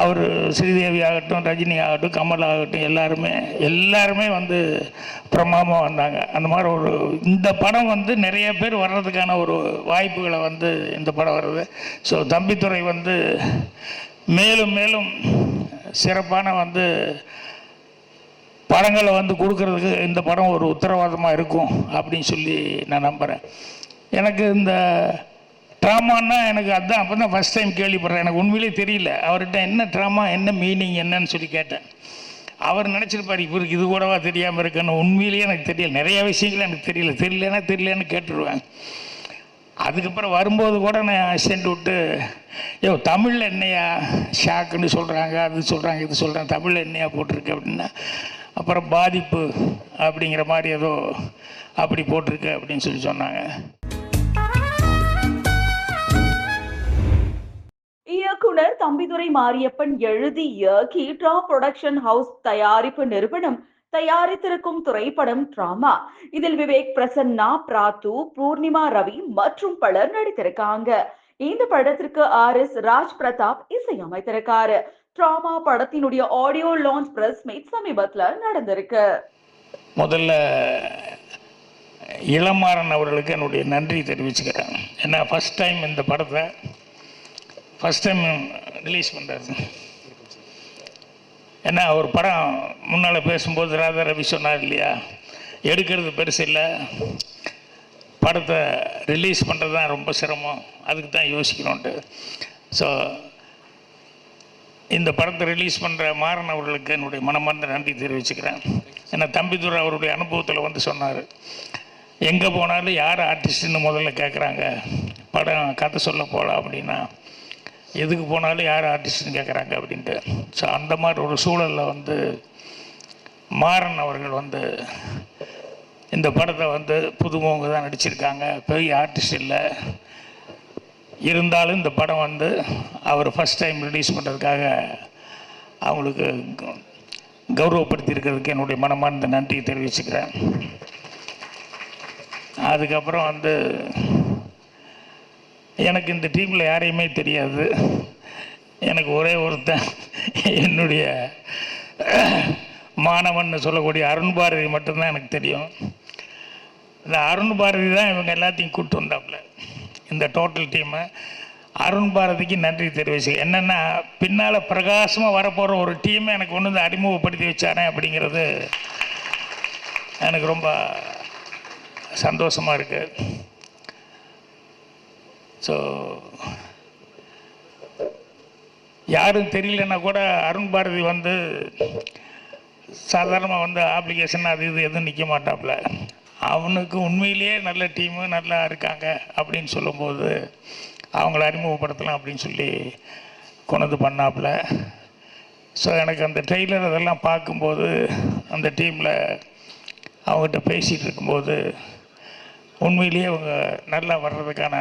அவர் ஸ்ரீதேவி ஆகட்டும் ரஜினி ஆகட்டும் கமல் ஆகட்டும் எல்லாருமே எல்லாருமே வந்து பிரமாதமாக வந்தாங்க. அந்த மாதிரி ஒரு இந்த படம் வந்து நிறைய பேர் வர்றதுக்கான ஒரு வாய்ப்புகளை வந்து இந்த படம் வருது ஸோ தம்பித்துறை வந்து மேலும் மேலும் சிறப்பான வந்து படங்களை வந்து கொடுக்கறதுக்கு இந்த படம் ஒரு உத்தரவாதமாக இருக்கும் அப்படின்னு சொல்லி நான் நம்புகிறேன் எனக்கு இந்த ட்ராமான்னா எனக்கு அதுதான் அப்போ தான் ஃபஸ்ட் டைம் கேள்விப்படுறேன். எனக்கு உண்மையிலே தெரியல. அவர்கிட்ட என்ன ட்ராமா என்ன மீனிங் என்னன்னு சொல்லி கேட்டேன். அவர் நினச்சிருப்பார் இவருக்கு இது கூடவா தெரியாமல் இருக்குன்னு? உண்மையிலேயே எனக்கு தெரியல. நிறைய விஷயங்கள் எனக்கு தெரியல. தெரியலன்னா தெரியலன்னு கேட்டுருவேன். அதுக்கப்புறம் வரும்போது கூட நான் சென்று விட்டு ஐயோ தமிழில் என்னையா? ஷாக்குன்னு சொல்கிறாங்க அது சொல்கிறாங்க இது சொல்கிறாங்க தமிழில் என்னையா போட்டிருக்கு? அப்படின்னா அப்புறம் பாதிப்பு அப்படிங்கிற மாதிரி ஏதோ அப்படி போட்டிருக்கு அப்படின்னு சொல்லி சொன்னாங்க. தம்பிதுரை மாரியப்பன் எழுதி இயக்கி ட்ரா புரொடக்ஷன் ஹவுஸ் தயாரிப்பு நிறுவனம் தயாரித்திருக்கும் திரைப்படம் டிராமா இதில் விவேக் பிரசன்னா பிராத்து பூர்ணிமா ரவி மற்றும் பலர் நடித்திருக்காங்க. இந்த படத்திற்கு ஆர் எஸ் ராஜ் பிரதாப் இசையமைத்திருக்காரு. டிராமா படத்தினுடைய ஆடியோ லான்ச் பிரஸ் மீட் சமீபத்துல நடந்திருக்கு. முதல்ல இளமாறன் அவர்களுக்கு என்னுடைய நன்றி தெரிவிச்சுக்கிறேன். ஏன்னா ஃபஸ்ட் டைம் இந்த படத்தை ஃபஸ்ட் டைம் ரிலீஸ் பண்ணுறாரு ஏன்னா ஒரு படம் முன்னால் பேசும்போது ராதா ரவி சொன்னார் இல்லையா? எடுக்கிறது பெருசு இல்லை. படத்தை ரிலீஸ் பண்ணுறது தான் ரொம்ப சிரமம். அதுக்கு தான் யோசிக்கணுன்ட்டு ஸோ இந்த படத்தை ரிலீஸ் பண்ணுற மாறன் அவர்களுக்கு என்னுடைய மனமார்ந்த நன்றி தெரிவிச்சுக்கிறேன். ஏன்னா தம்பிதுரை அவருடைய அனுபவத்தில் வந்து சொன்னார். எங்கே போனாலும் யார் ஆர்டிஸ்ட்டுன்னு முதல்ல கேட்குறாங்க படம் கதை சொல்ல போகலாம் அப்படின்னா. எதுக்கு போனாலும் யார் ஆர்டிஸ்ட்னு கேட்குறாங்க அப்படின்ட்டு. ஸோ அந்த மாதிரி ஒரு சூழலில் வந்து மாறன் அவர்கள் வந்து இந்த படத்தை வந்து புதுமுகங்க தான் நடிச்சிருக்காங்க. பெரிய ஆர்டிஸ்ட் இல்லை. இருந்தாலும் இந்த படம் வந்து அவர் ஃபஸ்ட் டைம் ரிலீஸ் பண்ணுறதுக்காக அவங்களுக்கு க- கௌரவப்படுத்தி இருக்கிறதுக்கு என்னுடைய மனமார்ந்த நன்றியை தெரிவிச்சுக்கிறேன். அதுக்கப்புறம் வந்து எனக்கு இந்த டீமில் யாரையுமே தெரியாது. எனக்கு ஒரே ஒருத்தன் என்னுடைய மாணவன் சொல்லக்கூடிய அருண் பாரதி மட்டும்தான் எனக்கு தெரியும். இந்த அருண் பாரதி தான் இவங்க எல்லாத்தையும் கூப்பிட்டு வந்தாப்புல. இந்த டோட்டல் டீமை அருண் பாரதிக்கு நன்றி தெரிவிச்சு என்னென்னா பின்னால் பிரகாசமாக வரப்போகிற ஒரு டீமை எனக்கு ஒன்று வந்து அறிமுகப்படுத்தி வச்சானே அப்படிங்கிறது எனக்கு ரொம்ப சந்தோஷமாக இருக்குது ஸோ யாரும் தெரியலன்னா கூட அருண் பாரதி வந்து சாதாரணமாக வந்து ஆப்ளிகேஷன் அது இது எதுவும் நிற்க மாட்டாப்புல அவனுக்கு உண்மையிலேயே நல்ல டீமு நல்லா இருக்காங்க அப்படின்னு சொல்லும்போது அவங்கள அறிமுகப்படுத்தலாம் அப்படின்னு சொல்லி கொண்டு பண்ணாப்புல ஸோ எனக்கு அந்த ட்ரெய்லர் அதெல்லாம் பார்க்கும்போது அந்த டீமில் அவங்ககிட்ட பேசிகிட்டு இருக்கும்போது உண்மையிலேயே அவங்க நல்லா வர்றதுக்கான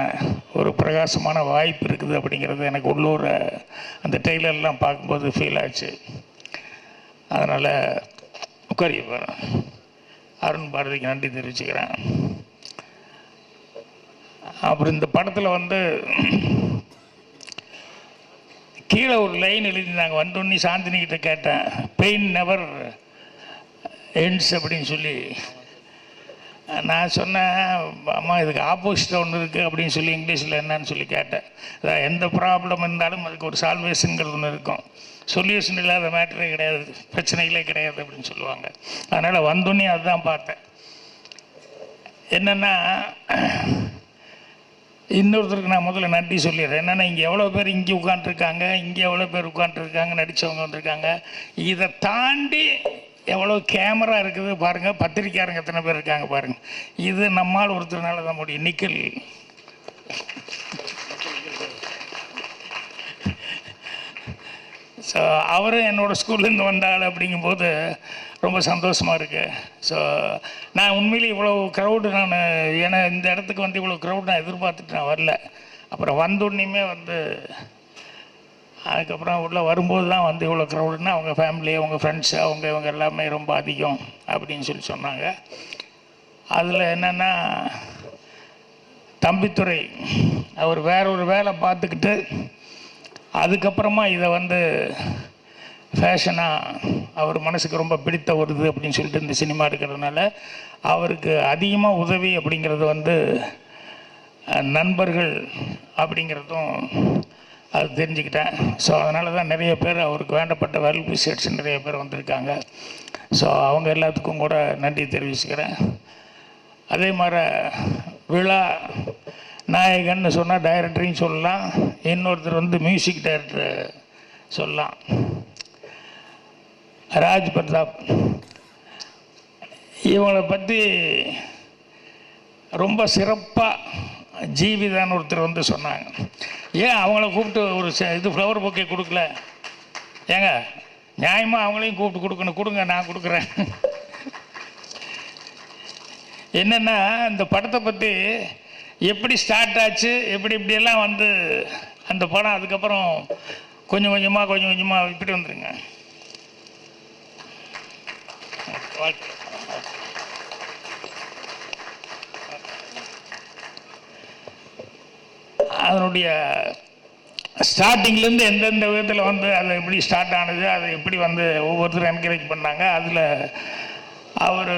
ஒரு பிரகாசமான வாய்ப்பு இருக்குது அப்படிங்கிறது எனக்கு உள்ளூர் அந்த டெய்லர்லாம் பார்க்கும்போது ஃபீல் ஆச்சு. அதனால் உட்காரிய அருண் பாரதிக்கு நன்றி தெரிவிச்சுக்கிறேன். அப்புறம் இந்த படத்தில் வந்து கீழே ஒரு லைன் எழுதியிருந்தாங்க வந்தோடனே வந்தோன்னே சாந்தினிக்கிட்ட கேட்டேன் பெயின் நெவர் எண்ட்ஸ் அப்படின்னு சொல்லி. நான் சொன்னேன் அம்மா இதுக்கு ஆப்போசிட் ஒன்று இருக்குது அப்படின்னு சொல்லி இங்கிலீஷில் என்னன்னு சொல்லி கேட்டேன். அதான் எந்த ப்ராப்ளம் இருந்தாலும் அதுக்கு ஒரு சால்வேஷனுங்கிறது ஒன்று இருக்கும். சொல்யூஷன் இல்லாத மேட்டரே கிடையாது பிரச்சனைகளே கிடையாது அப்படின்னு சொல்லுவாங்க. அதனால் வந்தோடனே அதுதான் பார்த்தேன். என்னென்னா இன்னொருத்தருக்கு நான் முதல்ல நன்றி சொல்லிடுறேன். என்னென்னா இங்கே எவ்வளோ பேர் இங்கே உட்காந்துருக்காங்க இங்கே எவ்வளோ பேர் உட்காந்துருக்காங்க நடித்தவங்க வந்திருக்காங்க. இதை தாண்டி எவ்வளோ கேமரா இருக்குது பாருங்கள் பத்திரிக்கையாரங்க எத்தனை பேர் இருக்காங்க பாருங்கள் இது நம்மால் ஒருத்தர்னால தான் முடியும். நிக்கல். ஸோ அவரும் என்னோட ஸ்கூல்லேருந்து வந்தாள் அப்படிங்கும்போது ரொம்ப சந்தோஷமாக இருக்குது ஸோ நான் உண்மையிலே இவ்வளோ க்ரௌடு நான் ஏன்னா இந்த இடத்துக்கு வந்து இவ்வளோ க்ரௌட் நான் எதிர்பார்த்துட்டு நான் வரல. அப்புறம் வந்தோடனேயுமே வந்து அதுக்கப்புறம் உள்ளே வரும்போது தான் வந்து இவ்வளோ க்ரௌடுன்னா அவங்க ஃபேமிலி அவங்க ஃப்ரெண்ட்ஸ் அவங்க இவங்க எல்லாமே ரொம்ப அதிகம் அப்படின்னு சொல்லி சொன்னாங்க. அதில் என்னென்னா தம்பித்துறை அவர் வேற ஒரு வேலை பார்த்துக்கிட்டு அதுக்கப்புறமா இதை வந்து ஃபேஷனாக அவர் மனசுக்கு ரொம்ப பிடித்த வருது அப்படின்னு சொல்லிட்டு இந்த சினிமா இருக்கிறதுனால அவருக்கு அதிகமாக உதவி அப்படிங்கிறது வந்து நண்பர்கள் அப்படிங்கிறதும் அது தெரிஞ்சுக்கிட்டேன். ஸோ அதனால தான் நிறைய பேர் அவருக்கு வேண்டப்பட்ட வெல் நிறைய பேர் வந்திருக்காங்க. ஸோ அவங்க எல்லாத்துக்கும் கூட நன்றி தெரிவிச்சுக்கிறேன். அதே மாதிரி விழா நாயகன்னு சொன்னால் டைரக்டரையும் சொல்லலாம். இன்னொருத்தர் வந்து மியூசிக் டைரக்டர் சொல்லலாம். ராஜ் பிரதாப். இவங்களை பற்றி ரொம்ப சிறப்பாக ஜீவிதான் ஒருத்தர் வந்து சொன்னாங்க. ஏன் அவங்கள கூப்பிட்டு ஒரு ச- இது ஃப்ளவர் பொக்கே கொடுக்கல? ஏங்க நியாயமாக அவங்களையும் கூப்பிட்டு கொடுக்கணும். கொடுங்க நான் கொடுக்குறேன். என்னென்னா இந்த படத்தை பற்றி எப்படி ஸ்டார்ட் ஆச்சு எப்படி இப்படியெல்லாம் வந்து அந்த படம் அதுக்கப்புறம் கொஞ்சம் கொஞ்சமாக கொஞ்சம் கொஞ்சமாக இப்படி வந்துருங்க. வாழ்க்கை அதனுடைய ஸ்டார்டிங்லேருந்து எந்தெந்த விதத்தில் வந்து அது எப்படி ஸ்டார்ட் ஆனது அதை எப்படி வந்து ஒவ்வொருத்தரும் என்கரேஜ் பண்ணாங்க அதில் அவர்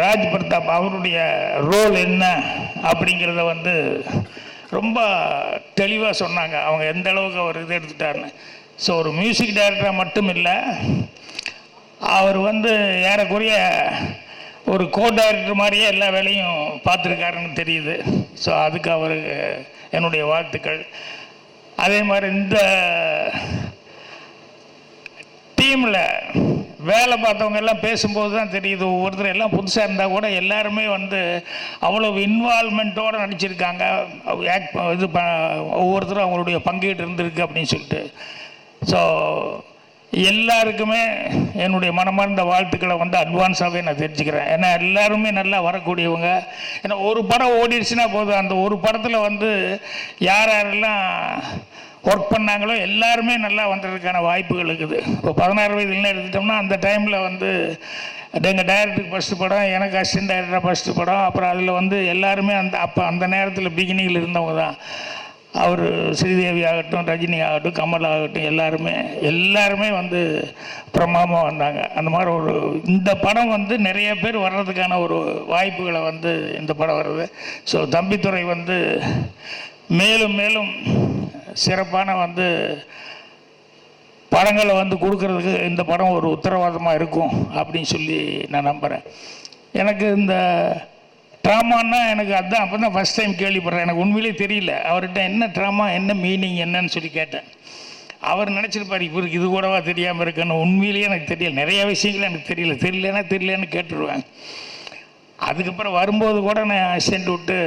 ராஜ் பிரதாப் அவருடைய ரோல் என்ன அப்படிங்கிறத வந்து ரொம்ப தெளிவாக சொன்னாங்க. அவங்க எந்த அளவுக்கு அவர் இது எடுத்துட்டாருன்னு. ஸோ ஒரு மியூசிக் டைரக்டராக மட்டும் இல்லை அவர் வந்து ஏறக்குறைய ஒரு கோ டைரக்டர் மாதிரியே எல்லா வேலையும் பார்த்துருக்காருன்னு தெரியுது. ஸோ அதுக்கு அவருக்கு என்னுடைய வாழ்த்துக்கள். அதே மாதிரி இந்த டீமில் வேலை பார்த்தவங்க எல்லாம் பேசும்போது தான் தெரியுது. ஒவ்வொருத்தர் எல்லாம் புதுசாக இருந்தால் கூட எல்லாருமே வந்து அவ்வளோ இன்வால்மெண்ட்டோடு நடிச்சிருக்காங்க. ஆக்ட் இது ப ஒவ்வொருத்தரும் அவங்களுடைய பங்கீடு இருந்திருக்கு அப்படின்னு சொல்லிட்டு. ஸோ எல்லாருக்குமே என்னுடைய மனமார்ந்த வாழ்த்துக்களை வந்து அட்வான்ஸாகவே நான் தெரிஞ்சுக்கிறேன். ஏன்னா எல்லாருமே நல்லா வரக்கூடியவங்க. ஏன்னா ஒரு படம் ஓடிடுச்சுன்னா போதும். அந்த ஒரு படத்தில் வந்து யார் யாரெல்லாம் ஒர்க் பண்ணாங்களோ எல்லாருமே நல்லா வந்ததுக்கான வாய்ப்புகள் இருக்குது. இப்போ பதினாறு வயதுலாம் எடுத்துட்டோம்னா அந்த டைமில் வந்து எங்கள் டைரக்டருக்கு ஃபஸ்ட்டு படம் எனக்கு அசிஸ்டன்ட் டைரக்டராக ஃபஸ்ட்டு படம் அப்புறம் அதில் வந்து எல்லாருமே அந்த அப்போ அந்த நேரத்தில் பிகினிங்கில் இருந்தவங்க தான். அவர் ஸ்ரீதேவி ஆகட்டும் ரஜினி ஆகட்டும் கமல் ஆகட்டும் எல்லாருமே எல்லாருமே வந்து பிரமாதமாக வந்தாங்க. அந்த மாதிரி ஒரு இந்த படம் வந்து நிறைய பேர் வர்றதுக்கான ஒரு வாய்ப்புகளை வந்து இந்த படம் வருது. ஸோ தம்பித்துறை வந்து மேலும் மேலும் சிறப்பான வந்து படங்களை வந்து கொடுக்கறதுக்கு இந்த படம் ஒரு உத்தரவாதமாக இருக்கும் அப்படின்னு சொல்லி நான் நம்புகிறேன் எனக்கு இந்த ட்ராமான்னா எனக்கு அதுதான் அப்போ தான் ஃபஸ்ட் டைம் கேள்விப்படுறேன். எனக்கு உண்மையிலே தெரியல. அவர்கிட்ட என்ன ட்ராமா என்ன மீனிங் என்னன்னு சொல்லி கேட்டேன். அவர் நினச்சிருப்பார் இவருக்கு இது கூடவா தெரியாமல் இருக்குன்னு. உண்மையிலேயே எனக்கு தெரியல. நிறைய விஷயங்கள் எனக்கு தெரியல. தெரியலன்னா தெரியலன்னு கேட்டுருவேன். அதுக்கப்புறம் வரும்போது கூட நான் சென்று விட்டு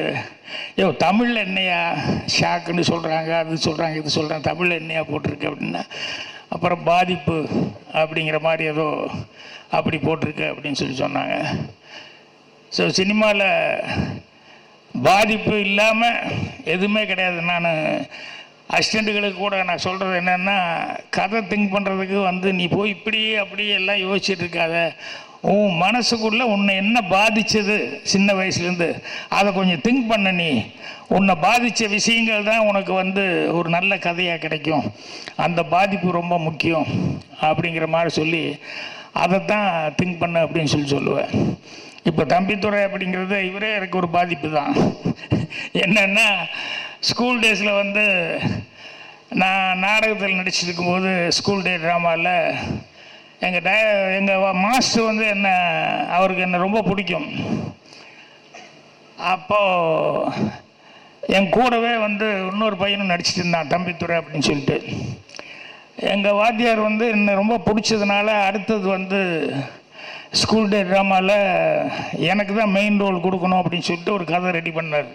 ஐயோ தமிழில் என்னையா? ஷாக்குன்னு சொல்கிறாங்க அது சொல்கிறாங்க இது சொல்கிறாங்க தமிழில் என்னையா போட்டிருக்கு? அப்படின்னா அப்புறம் பாதிப்பு அப்படிங்கிற மாதிரி ஏதோ அப்படி போட்டிருக்கு அப்படின்னு சொல்லி சொன்னாங்க. ஸோ சினிமாவில் பாதிப்பு இல்லாமல் எதுவுமே கிடையாது. நான் அசிஸ்டண்ட்டுகளுக்கு கூட நான் சொல்கிறது என்னென்னா கதை திங்க் பண்ணுறதுக்கு வந்து நீ போய் இப்படியே அப்படியே எல்லாம் யோசிச்சுட்டு இருக்காத உன் மனசுக்குள்ளே உன்னை என்ன பாதித்தது சின்ன வயசுலேருந்து? அதை கொஞ்சம் திங்க் பண்ண நீ. உன்னை பாதித்த விஷயங்கள் தான் உனக்கு வந்து ஒரு நல்ல கதையாக கிடைக்கும். அந்த பாதிப்பு ரொம்ப முக்கியம். அப்படிங்கிற மாதிரி சொல்லி அதை தான் திங்க் பண்ண அப்படின்னு சொல்லி சொல்லுவேன். இப்போ தம்பித்துறை அப்படிங்கிறது இவரே எனக்கு ஒரு பாதிப்பு தான் என்னென்னா ஸ்கூல் டேஸில் வந்து நான் நாடகத்தில் நடிச்சிருக்கும் போது ஸ்கூல் டே ட்ராமாவில் எங்கள் டய எங்கள் மாஸ்டர் வந்து என்ன அவருக்கு என்னை ரொம்ப பிடிக்கும். அப்போது என் கூடவே வந்து இன்னொரு பையனும் நடிச்சிட்டு இருந்தான் தம்பித்துறை அப்படின்னு சொல்லிட்டு. எங்கள் வாத்தியார் வந்து என்னை ரொம்ப பிடிச்சதுனால அடுத்தது வந்து ஸ்கூல் டே ட்ராமாவில் எனக்கு தான் மெயின் ரோல் கொடுக்கணும் அப்படின்னு சொல்லிட்டு ஒரு கதை ரெடி பண்ணார்.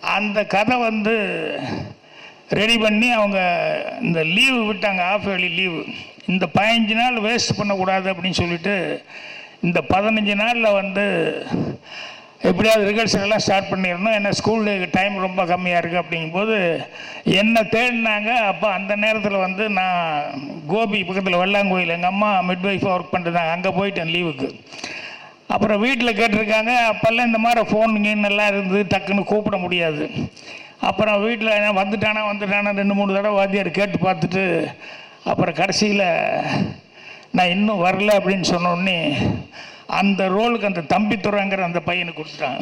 அந்த கதை வந்து ரெடி பண்ணி அவங்க இந்த லீவு விட்டாங்க ஆஃப் ஏர்லி லீவு இந்த பதினஞ்சு நாள் வேஸ்ட் பண்ணக்கூடாது அப்படின்னு சொல்லிட்டு இந்த பதினஞ்சு நாளில் வந்து எப்படியாவது ரிஹர்சல் எல்லாம் ஸ்டார்ட் பண்ணிடணும். ஏன்னா ஸ்கூலுக்கு டைம் ரொம்ப கம்மியாக இருக்குது அப்படிங்கும்போது என்னை தேடினாங்க. அப்போ அந்த நேரத்தில் வந்து நான் கோபி பக்கத்தில் வெள்ளாங்கோயில் எங்கள் அம்மா மிட்வைஃபாக ஒர்க் பண்ணிருந்தாங்க அங்கே போயிட்டேன் லீவுக்கு அப்புறம் வீட்டில் கேட்டிருக்காங்க. அப்போல்லாம் இந்த மாதிரி ஃபோன் கீன் எல்லாம் இருந்து டக்குன்னு கூப்பிட முடியாது. அப்புறம் வீட்டில் வந்துட்டானா வந்துட்டானா ரெண்டு மூணு தடவை வாத்தியார் கேட்டு பார்த்துட்டு அப்புறம் கடைசியில் நான் இன்னும் வரல அப்படின்னு சொன்னோடனே அந்த ரோலுக்கு அந்த தம்பித்துறைங்கிற அந்த பையனுக்கு கொடுத்துட்டான்